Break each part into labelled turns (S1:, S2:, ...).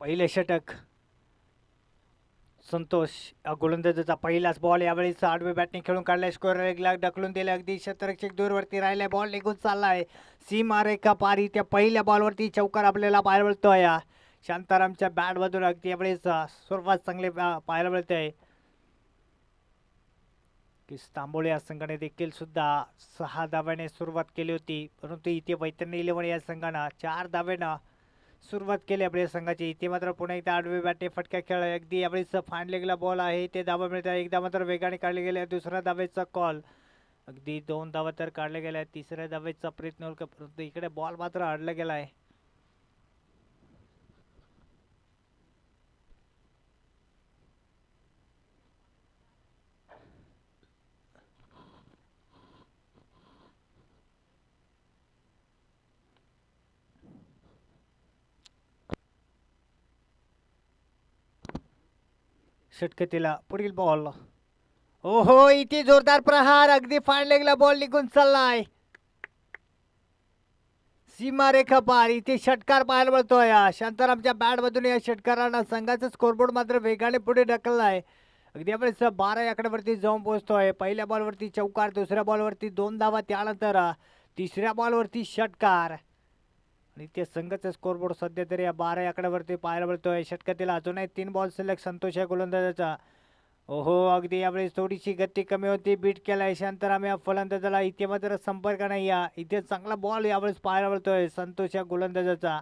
S1: पहिले षटक. संतोष या गोलंदाजाचा पहिलाच बॉल यावेळेस आडवे बॅटने खेळून काढलाय. स्कोअर ला ढकलून दिले अगदी शतरक्षक दूरवरती राहिलाय. बॉल निघून चाललाय. सीमा रेखा पारी त्या पहिल्या बॉलवरती चौकार आपल्याला पाहायला या शांतारामच्या बॅटमधून अगदी यावेळेस सर्वात चांगले पाहायला मिळते. आहे की तांबोळे या संघाने देखील सुद्धा सहा धाव्याने सुरुवात केली होती. परंतु इथे वैतरणी इलेव्हन या संघानं चार धाव्यानं सुरुवात केली आपल्या संघाची. इथे मात्र पुन्हा एकदा आडवे बॅटे फटका खेळ. अगदी यावेळी फाईन लेगला बॉल आहे. ते धावा मिळतात एकदा मात्र वेगाने काढले गेले. दुसऱ्या धावेचा कॉल अगदी दोन धावा तर काढले गेल्या तिसऱ्या धावेचा प्रयत्न होईल का? परंतु इकडे बॉल मात्र अडला गेलाय. षटकतीला पुढील बॉल ओहो इथे जोरदार प्रहार. अगदी फाडले बॉल निघून चाललाय. सीमारेखा पार. इथे षटकार पाहायला मिळतोय शांतारामच्या बॅटमधून या षटकारानं संघाचं स्कोरबोर्ड मात्र वेगाने पुढे ढकललाय. अगदी आपण बारा आकड्यावरती जाऊन पोहोचतोय. पहिल्या बॉलवरती चौकार दुसऱ्या बॉलवरती दोन धावा त्यानंतर तिसऱ्या बॉलवरती षटकार. आणि ते संघाचा स्कोरबोर्ड सध्या तरी या बारा आकड्यावरती पाहायला मिळतोय. षटकातील अजूनही तीन बॉल शिल्लक संतोष या गोलंदाजाचा. ओहो अगदी यावेळेस थोडीशी गती कमी होती. बीट केला शांतराम या फलंदाजाला. इथे मात्र संपर्क नाही या. इथे चांगला बॉल यावेळेस पाहायला मिळतोय संतोष या गोलंदाजाचा.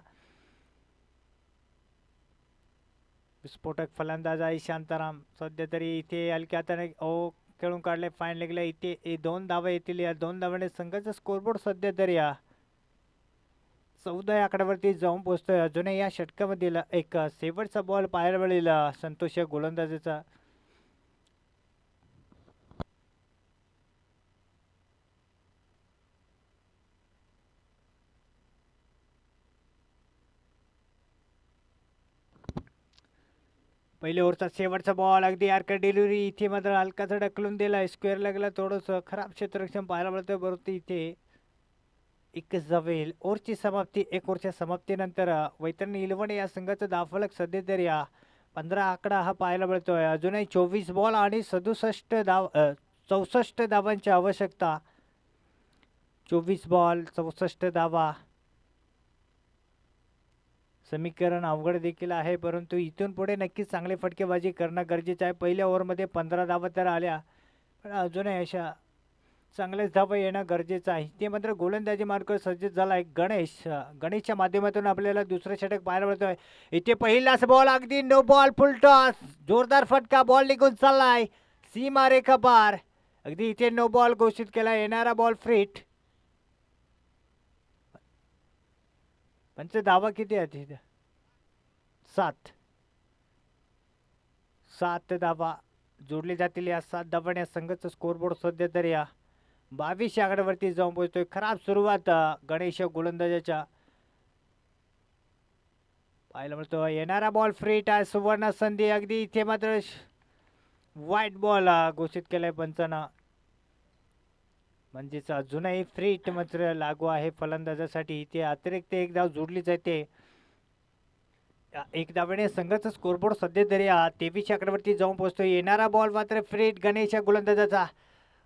S1: विस्फोटक फलंदाज आहे शांताराम. सध्या तरी इथे हलक्या हाताने ओ खेळून काढले. फाईन लागले इथे दोन धावा येतील. या दोन धावाने संघाचा स्कोरबोर्ड सध्या तरी या. चौदा या आकड्यावरती जाऊन पोहोचतोय अजूनही या षटकामधील एक शेवटचा बॉल पाहायला मिळेल संतोष या गोलंदाजाचा. पहिले ओव्हरचा शेवटचा बॉल अगदी यारकर डिलिव्हरी इथे मात्र हलकाचा ढकलून दिला स्क्वेअर लागला थोडंसं खराब क्षेत्ररक्षण पाहायला मिळतं बरोबर इथे एक जवेल. ओव्हरची समाप्ती एक ओव्हरच्या समाप्तीनंतर वैतरणी इलवणे या संघाचा दाफलक सध्या या. पंधरा आकडा हा पाहायला मिळतोय. अजूनही चोवीस बॉल आणि सदुसष्ट धाव चौसष्ट धावांची आवश्यकता. चोवीस बॉल चौसष्ट धावा. समीकरण अवघड देखील आहे परंतु इथून पुढे नक्कीच चांगली फटकेबाजी करणं गरजेचं आहे. पहिल्या ओव्हरमध्ये पंधरा धावा तर आल्या पण अजूनही अशा चांगल्याच धावा येणं गरजेचं आहे. ते मात्र गोलंदाजी मार्ग सज्ज झाला आहे. गणेश गणेशच्या माध्यमातून आपल्याला दुसरं षटक पाहायला आहे इथे पहिलाच बॉल अगदी नो बॉल फुल टॉस जोरदार फटका बॉल निघून चाललाय. सीमा रेखा पार. अगदी इथे नो बॉल घोषित केला. येणारा बॉल फ्रीट पंच धावा किती आहेत तिथं सात. सात धावा जोडले जातील या सात धावाने. संघाचं स्कोरबोर्ड सध्या तरी या. बावीस आकड्यावरती जाऊन पोहोचतोय. खराब सुरुवात गणेश गोलंदाजाच्या. पाहायला मिळतो येणारा बॉल फ्रीट आहे सुवर्ण संधी अगदी इथे मात्र वाईट बॉल घोषित केलाय पंचानं. म्हणजेच अजूनही फ्रीट मात्र लागू आहे फलंदाजासाठी. इथे अतिरिक्त एक धाव जोडली जाते एक धावेने संघाचा स्कोरबोर्ड सध्या तरी तेवीस आकड्यावरती जाऊन पोहोचतो येणारा बॉल मात्र फ्रीट गणेश गोलंदाजाचा.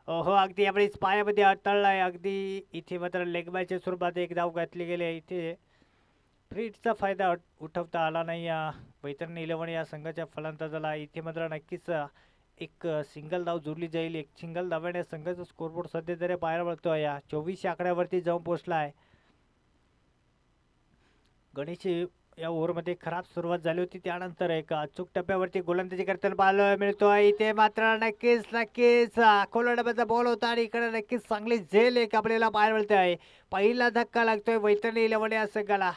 S1: हो अगदी यावेळेस पायामध्ये अडथळलाय अगदी इथे मात्र लेगबायच्या स्वरूपात एक धाव घातली गेली आहे. इथे फ्रीटचा फायदा उठवता आला नाही. या वैतरणी इलेव्हन या संघाच्या फलंदाजाला इथे मात्र नक्कीच एक सिंगल धाव जोडली जाईल. एक सिंगल धाव्याने संघाचा स्कोरबोर्ड सध्या तरी पाहायला मिळतो या चोवीस आकड्यावरती जाऊन पोहोचला आहे गणेश या ओव्हरमध्ये खराब सुरुवात झाली होती. त्यानंतर एक अचूक टप्प्यावरती गोलंदाजी करताना पाहायला मिळतोय. इथे मात्र नक्कीच नक्कीच अकोला डब्याचा बॉल होता आणि इकडे नक्कीच चांगली झेल एक आपल्याला बाहेर मिळते आहे पहिला धक्का लागतोय वैतरणी इलेव्हन या संघाला.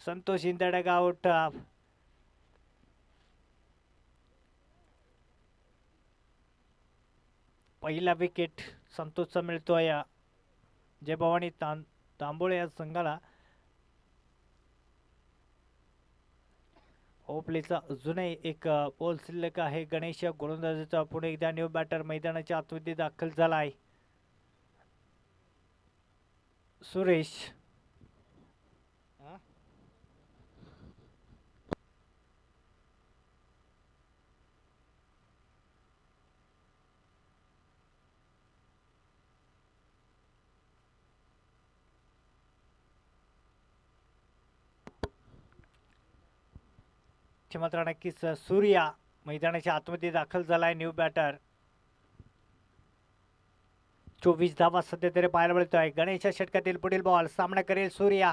S1: संतोष इंदडग आउट पहिला विकेट संतोषचा मिळतोय. जय भवानी तां तांबोळे या संघाला ओपलेचा अजूनही एक बॉल शिल्लक आहे. गणेश गोलंदाजाचा पुढे एकदा न्यू बॅटर मैदानाच्या आतमध्ये दाखल झाला आहे सुरेश मात्र नक्कीच सूर्या मैदानाच्या आतमध्ये दाखल झालाय न्यू बॅटर. चोवीस धावा सध्या तरी पाहायला मिळतोय. गणेशच्या षटकातील पुढील बॉल सामना करेल सूर्या.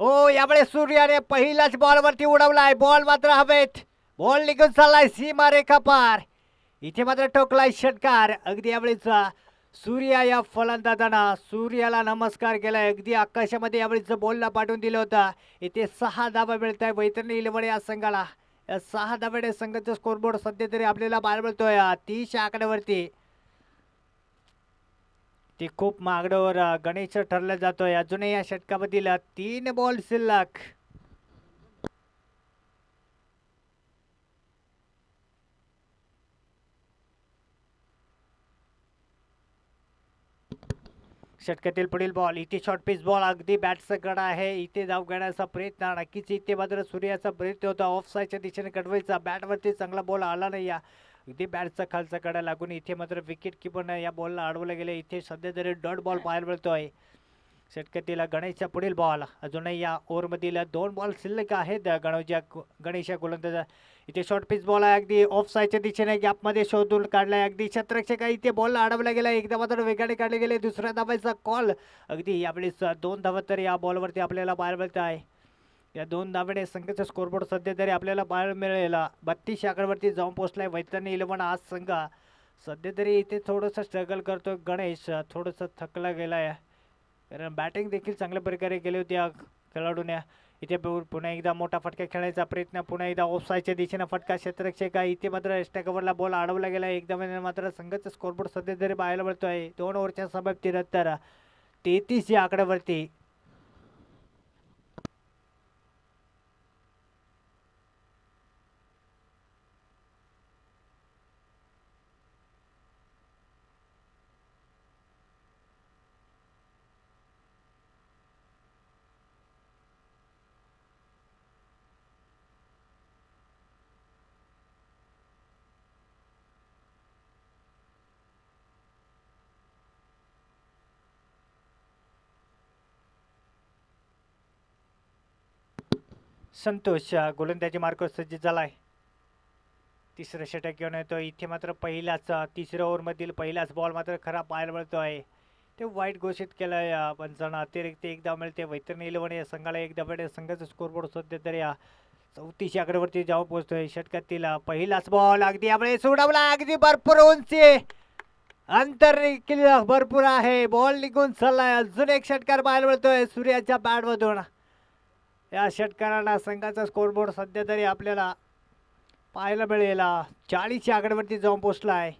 S1: ओ यामुळे सूर्याने पहिल्याच बॉलवरती उडवलाय. बॉल मात्र हवेत. बॉल निघून चाललाय सीमा रेखा पार. इथे मात्र टोकलाय षटकार. अगदी यावेळेस सूर्या या फलंदाजांना सूर्याला नमस्कार केलाय. अगदी आकाशामध्ये यावेळीचं बॉलला पाठवून दिलं होतं. इथे सहा धावा मिळत आहे वैतरणी इलवडे या संघाला. सहा धाबडे संघाचा स्कोरबोर्ड सध्या तरी आपल्याला पाहायला मिळतोय. तीस आकड्यावरती. ते खूप मागडवर गणेश ठरला जातोय. अजूनही या षटकामधील तीन बॉल शिल्लक. षटकातील पुढील बॉल इथे शॉर्ट पिच बॉल अगदी बॅटचा गडा आहे. इथे धाव घेण्याचा प्रयत्न. नक्कीच इथे मात्र सूर्याचा प्रयत्न होता. ऑफ साईडच्या दिशेने कडवायचा बॅटवरती चांगला बॉल आला नाही. या अगदी बॅटचा खालचा कडा लागून इथे मात्र विकेट किपरनं या बॉलला अडवलं गेलं. इथे सध्या तरी डॉट बॉल पाहायला आहे षटकतीला गणेशचा पुढील बॉल अजूनही या ओव्हरमधील दोन बॉल शिल्लक आहेत. गणोजा गणेशा गोलंदाजा. इथे शॉर्ट पिच बॉल आहे. अगदी ऑफ साईडच्या दिशेने गॅपमध्ये शोधून काढलाय. अगदी शत्रक्षक इथे बॉल अडवला गेला एकदा मात्र वेगाने काढले गेले दुसऱ्या धाबाचा कॉल अगदी यावेळेस दोन धावा तर या बॉलवरती आपल्याला बाहेर मिळत आहे. या दोन धाव्याने संघाचा स्कोरबोर्ड सध्या तरी आपल्याला बाहेर मिळेल. बत्तीस आकड्यावरती जाऊन पोहोचला आहे वैतन इलेव्हन आज संघ. सध्या तरी इथे थोडंसं स्ट्रगल करतो गणेश. थोडंसं थकला गेला आहे कारण बॅटिंग देखील चांगल्या प्रकारे केली होती या खेळाडूने. इथे पुन्हा एकदा मोठा फटका खेळायचा प्रयत्न पुन्हा एकदा ऑफसाईडच्या दिशेने फटका. क्षेत्ररक्षक आहे इथे मात्र एक्स्ट्रा कव्हरला बॉल अडवला गेला एकदम मात्र संघाचा स्कोरबोर्ड सध्या तरी पाहायला मिळतो आहे दोन ओव्हरच्या समाप्ती नंतर तेहतीस या आकड्यावरती संतोष गोलंदाजी मार्ग सज्ज झालाय. तिसरं षटक घेऊन येतो इथे मात्र पहिलाच तिसऱ्या ओव्हरमधील पहिलाच बॉल मात्र खराब पाहायला मिळतो आहे ते वाईट घोषित केलं आहे पण जण अतिरिक्त एकदा मिळते. वैतरणी इलेवन या संघाला एकदा मिळते. संघाचं स्कोरबोर्ड सध्या तर या चौतीस आकडेवरती जाऊन पोहोचतोय. षटकातील पहिलाच बॉल अगदी यावेळी सोडवला. अगदी भरपूर उंची. अंतर देखील भरपूर आहे. बॉल निघून चाललाय. अजून एक षटकार पाहायला मिळतोय. सूर्याच्या बॅटमधून या षटकाराला संघाचा स्कोरबोर्ड सध्या तरी आपल्याला पाहायला मिळेल. चाळीसच्या आकड्यावरती जाऊन पोचला आहे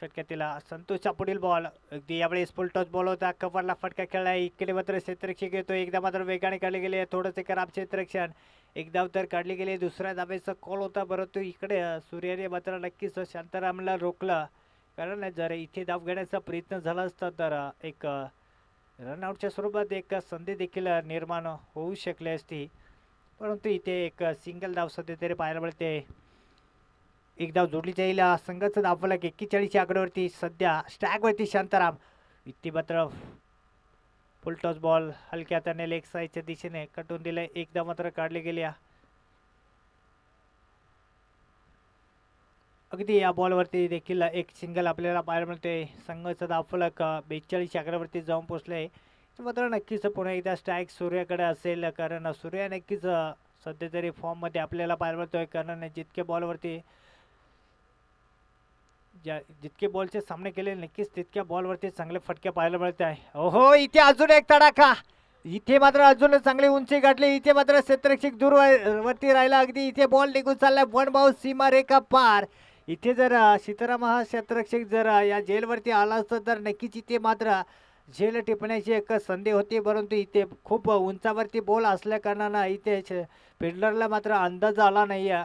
S1: षटकातील संतोषचा पुढील बॉल अगदी यावेळेस फुल टॉस बॉल होता. कव्हरला फटका खेळला इकडे मात्र क्षेत्रक्षक येतो एकदा मात्र वेगाने काढले गेले. थोडंसे खराब क्षेत्रक्षण एक धाव तर काढली गेली. दुसऱ्या धावेचा कॉल होता. परंतु इकडे सूर्याने मात्र नक्कीच शांतारामला रोखलं. कारण जर इथे धाव घेण्याचा प्रयत्न झाला असता तर एक रनआउटच्या स्वरूपात एक संधी देखील निर्माण होऊ शकली असती. परंतु इथे एक सिंगल धाव सध्या तरी पाहायला मिळते. एक धाव जोडली जाईल. संघाचं धाव फलक एक्केचाळीसच्या आकड्यावरती सध्या स्ट्रॅगवरती शांताराम. इथे मात्र फुलटॉस बॉल हलक्या हाताने लेग साईडच्या दिशेने कटून दिले एकदा मात्र काढले गेले अगदी या बॉलवरती देखील एक सिंगल आपल्याला पाहायला मिळते संघाचा दाफलक बेचाळीस आकड्यावरती जाऊन पोचले मात्र नक्कीच पुन्हा एकदा स्ट्राईक सूर्याकडे असेल कारण सूर्या नक्कीच सध्या तरी फॉर्ममध्ये आपल्याला पाहायला मिळतोय. कारण जितके बॉलवरती ज्या जितके बॉलचे सामने केले नक्कीच तितक्या बॉलवरती चांगले फटके पाहायला मिळत आहे ओहो इथे अजून एक तडाखा. इथे मात्र अजून चांगली उंची गाठली. इथे मात्र क्षेत्रक्षिक दूर वरती राहिला. अगदी इथे बॉल निघून चाललाय. वन बाऊ सीमा रेखा पार. इथे जर सीताराम हा क्षेत्ररक्षक जर या जेलवरती आला असता तर नक्कीच इथे मात्र झेल टिपण्याची एक संधी होती. परंतु इथे खूप उंचावरती बॉल असल्या कारणानं इथे फिल्डरला मात्र अंदाज आला नाही आहे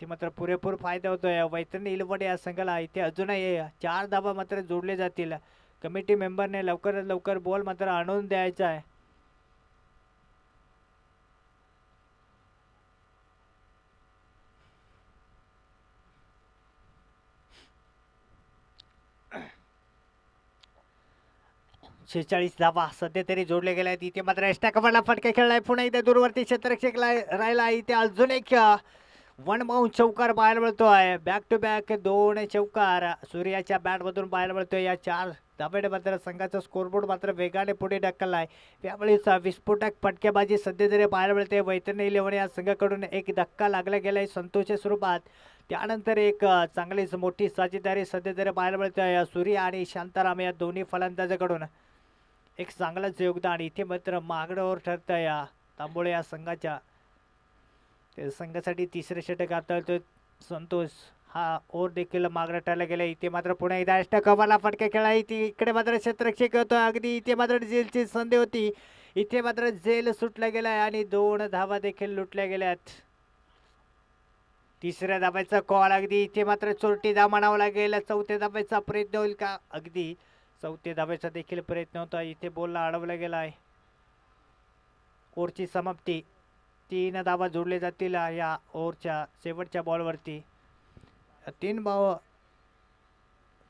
S1: ते मात्र पुरेपूर फायदा होतो आहे वैतरणी इलवड या संघाला इथे अजूनही चार धाबा मात्र जोडले जातील. कमिटी मेंबरने लवकरात लवकर बॉल मात्र आणून द्यायचा आहे. शेहेचाळीस धावा सध्या तरी जोडले गेले आहेत. इथे मात्र एक्स्ट्रा कव्हरला फटका खेळलाय. पुन्हा इथे दूरवरती क्षेत्रक्षेक राहिला इथे अजून एक वन माऊंट चौकार बाहेर मिळतोय बॅक टू बॅक दोन चौकार. सूर्याच्या बॅटमधून बाहेर मिळतोय या चार धाब्याने मात्र संघाचा स्कोरबोर्ड मात्र वेगाने पुढे ढकललाय. त्यावेळेस विस्फोटक फटकेबाजी सध्या तरी बाहेर मिळते वैतरणी इलेव्हन या संघाकडून एक धक्का लागला गेलाय संतोषच्या स्वरूपात. त्यानंतर एक चांगलीच मोठी साजेदारी सध्या तरी बाहेर मिळते सूर्य आणि शांताराम या दोन्ही फलंदाजाकडून. एक चांगलंच योगदान इथे मात्र मागण्यावर ठरतं या तांबोळे या संघाच्या. त्या संघासाठी तिसरे षटक आता तो संतोष. हा ओर देखील मागणं ठरला गेला इथे मात्र पुन्हा एकदा अष्टकमाला फटका खेळा इथे इकडे मात्र क्षेत्ररक्षक होतो अगदी इथे मात्र जेलची संधी होती. इथे मात्र जेल सुटला गेलाय आणि दोन धावा देखील लुटल्या गेल्यात. तिसऱ्या धाब्याचा कॉल अगदी इथे मात्र चोरटी धाव म्हणावं लागेल. चौथ्या धाब्याचा प्रयत्न होईल का? अगदी चौथे धाब्याचा देखील प्रयत्न होता. इथे बॉलला अडवला गेला आहे. ओव्हरची समाप्ती. तीन धावा जोडले जातील या ओव्हरच्या शेवटच्या बॉलवरती. तीन भाव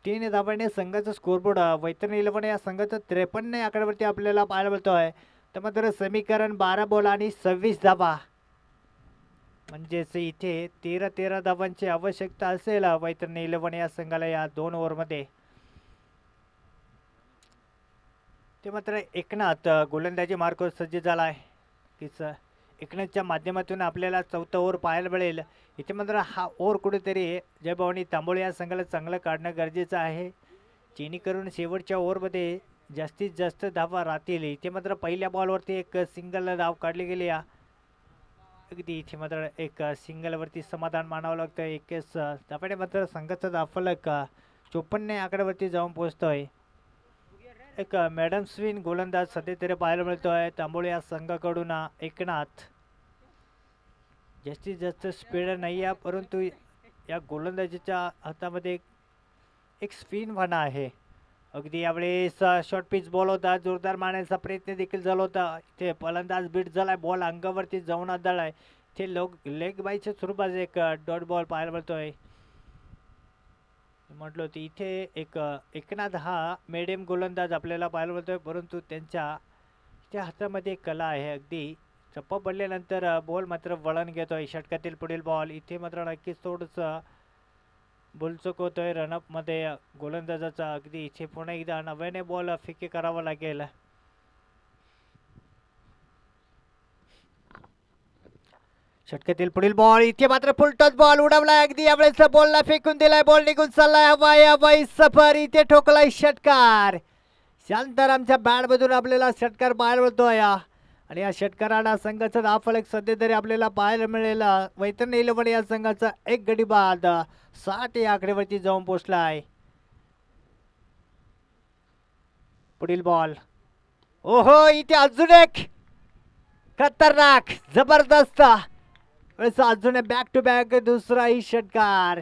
S1: तीन धावाने संघाचं स्कोरबोर्ड वैतरणी इलेव्हन या संघाचं त्रेपन्न आकड्यावरती आपल्याला पाहायला मिळतो आहे तर मात्र समीकरण बारा बॉल आणि सव्वीस धाबा म्हणजेच इथे तेरा तेरा धाबांची आवश्यकता असेल वैतरणी इलेव्हन या संघाला या दोन ओव्हरमध्ये. ते मात्र एकनाथ गोलंदाजी मार्ग सज्ज झाला आहे. तीच एकनाथच्या माध्यमातून आपल्याला चौथा ओव्हर पाहायला मिळेल. इथे मात्र हा ओव्हर कुठेतरी जयभवानी तांबोळे या संघाला चांगलं काढणं गरजेचं आहे. जेणेकरून शेवटच्या ओव्हरमध्ये जास्तीत जास्त धावा राहतील. इथे मात्र पहिल्या बॉलवरती एक सिंगल धाव काढली गेली या. अगदी इथे मात्र एक सिंगलवरती समाधान मानावं लागतं एकच धापाने मात्र संघाचा दाफलक चोपन्न आकड्यावरती जाऊन पोचतोय एक मॅडम स्विन गोलंदाज सध्या तरी पाहायला आहे. त्यामुळे या संघाकडून एकनाथ जास्तीत जास्त स्पीड नाही आहे परंतु या गोलंदाजीच्या हातामध्ये एक- स्पिन म्हणा आहे. अगदी यावेळेस शॉर्ट पिच बॉल होता जोरदार मारण्याचा प्रयत्न देखील झाला होता. इथे फलंदाज बीट झालाय बॉल अंगावरती जाऊन आदळलाय. ते लोक लेग बायच्या स्वरूपात एक डॉट बॉल पाहायला मिळतो आहे म्हटलं होतं इथे एक एकनाथ हा मिडियम गोलंदाज आपल्याला पाहायला मिळतोय परंतु त्यांच्या त्या हातामध्ये एक कला आहे अगदी. चप्पा पडल्यानंतर बॉल मात्र वळण घेतोय. षटकातील पुढील बॉल इथे मात्र नक्कीच थोडंसं बुलचूक होतोय. रनअपमध्ये गोलंदाजाचा अगदी इथे पुन्हा एकदा नव्याने बॉल फिके करावा लागेल. षटकातील पुढील बॉल इथे मात्र फुलटच बॉल उडवलाय अगदी यावेळेस बॉलला फेकून दिलाय. बॉल निघून चाललाय. हवाई हवाई सफर. इथे ठोकलाय षटकार. शांतारामच्या बॅटमधून आपल्याला षटकार बाहेर मिळतोय आणि या षटकाराला संघाचा दाफलक सध्या तरी आपल्याला पाहायला मिळेल वैतरण इलेव्हन या संघाचा एक गडी बाद साठ या आकडेवरती जाऊन पोचलाय. पुढील बॉल ओहो इथे अजून एक. खतरनाक. जबरदस्त. वेळेस अजून बॅक टू बॅक दुसराही षटकार.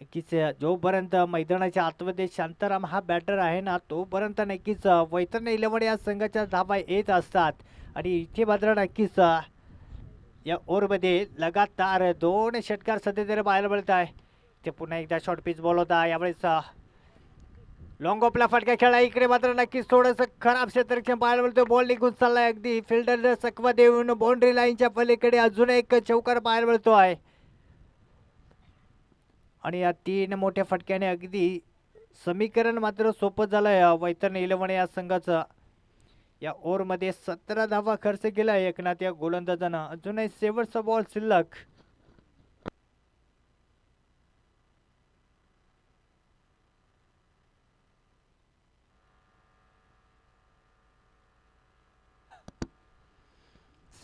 S1: नक्कीच जोपर्यंत मैदानाच्या आतमध्ये शांताराम हा बॅटर आहे ना तोपर्यंत नक्कीच वैतरण इलेव्हन या संघाच्या धाबा येत असतात. आणि इथे मात्र नक्कीच या ओव्हरमध्ये लगातार दोन षटकार सध्या तरी पाहायला मिळत आहे. ते पुन्हा एकदा शॉर्ट पिच बॉल होता. यावेळेस लॉंग ऑफला फटका खेळा इकडे मात्र नक्कीच थोडंसं खराब क्षेत्रक्षण पाहायला मिळतो बॉल निघून चाललाय अगदी. फिल्डर सकवा देऊन बाउंड्री लाईनच्या पलीकडे अजून एक चौकार पाहायला मिळतो आहे. आणि या तीन मोठ्या फटक्याने अगदी समीकरण मात्र सोपं झालंय. वैतरण इलेव्हन या संघाचं. या ओव्हरमध्ये सतरा धावा खर्च केला एकनाथ या गोलंदाजानं. अजूनही शेवटचा बॉल शिल्लक.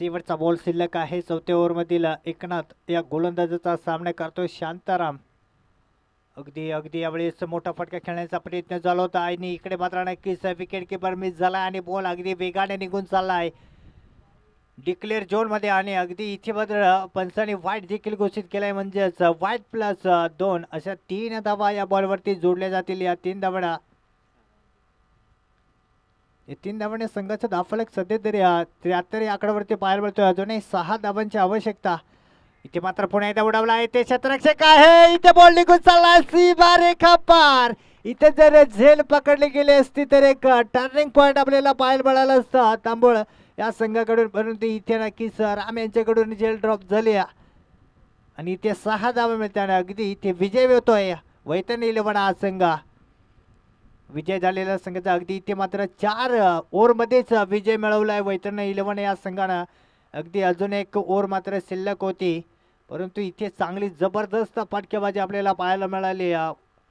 S1: शेवटचा बॉल शिल्लक आहे. चौथ्या ओव्हरमधील एकनाथ या गोलंदाजाचा सामना करतोय शांताराम. अगदी अगदी यावेळेस मोठा फटका खेळण्याचा प्रयत्न झाला होता आणि इकडे मात्र नक्कीच विकेट किपर मिस झाला आणि बॉल अगदी वेगाने निघून चालला आहे. डिक्लेअर झोनमध्ये आणि अगदी इथे मात्र पंचाने वाईट देखील घोषित केलाय. म्हणजेच वाईट प्लस दोन अशा तीन धावा या बॉलवरती जोडल्या जातील. या तीन धावडा तीन धावांनी संघाचा दाफलक सध्या तरी त्र्याहत्तर या आकड्यावरती पाहायला मिळतोय. अजूनही सहा धावांची आवश्यकता. इथे मात्र पुन्हा एकदा उडवला आहे ते क्षेत्ररक्षक आहे. इथे बॉल निघून चालला सीमा रेखा पार. इथे जर झेल पकडली गेली असती तर एक टर्निंग पॉईंट आपल्याला पाहायला मिळाला असता. तांबोळ या संघाकडून परंतु इथे नक्कीच राम यांच्याकडून झेल ड्रॉप झाली आणि इथे सहा धावा मिळताना अगदी इथे विजय मिळतोय वैतन इलेवन हा संघ. विजय झालेला संघाचा अगदी इथे मात्र चार ओव्हरमध्येच विजय मिळवलाय वैतरण इलेव्हन या संघानं. अगदी अजून एक ओव्हर मात्र शिल्लक होती. परंतु इथे चांगली जबरदस्त फटकेबाजी आपल्याला पाहायला मिळाली.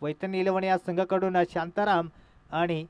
S1: वैतरण इलेव्हन या संघाकडून शांताराम आणि